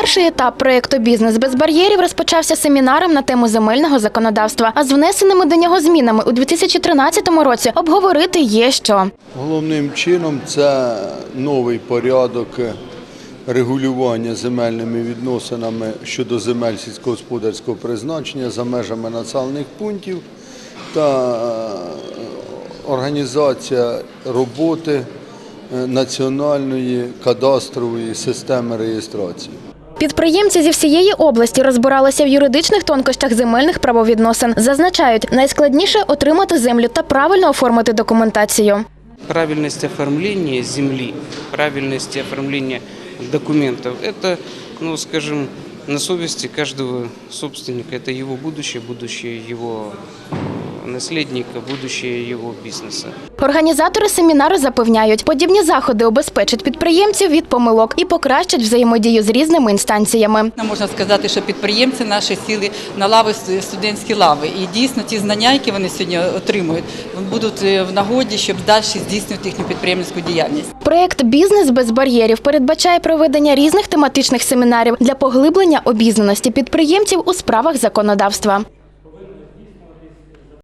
Перший етап проєкту Бізнес без бар'єрів розпочався семінаром на тему земельного законодавства. А з внесеними до нього змінами у 2013 році обговорити є що. Головним чином це новий порядок регулювання земельними відносинами щодо земель сільськогосподарського призначення за межами населених пунктів та е, організація роботи е, національної кадастрової системи реєстрації. Підприємці зі всієї області розбиралися в юридичних тонкощах земельних правовідносин. Зазначають, найскладніше отримати землю та правильно оформити документацію. правильность оформления земли, правильность оформления документов, это, ну, скажем, на совести каждого собственника. Это его будущее, будущее его э, наследника, будущее его бизнеса. Організатори семінару запевняють, подібні заходи обезпечать підприємців від помилок і покращать взаємодію з різними інстанціями. Можна сказати, що підприємці наші сіли на лави студентські лави. І дійсно ті знання, які вони сьогодні отримують, будуть е, в нагоді, щоб далі здійснювати їхню підприємницьку діяльність. Проєкт Бізнес без бар'єрів передбачає проведення різних тематичних семінарів для поглиблення обізнаності підприємців у справах законодавства.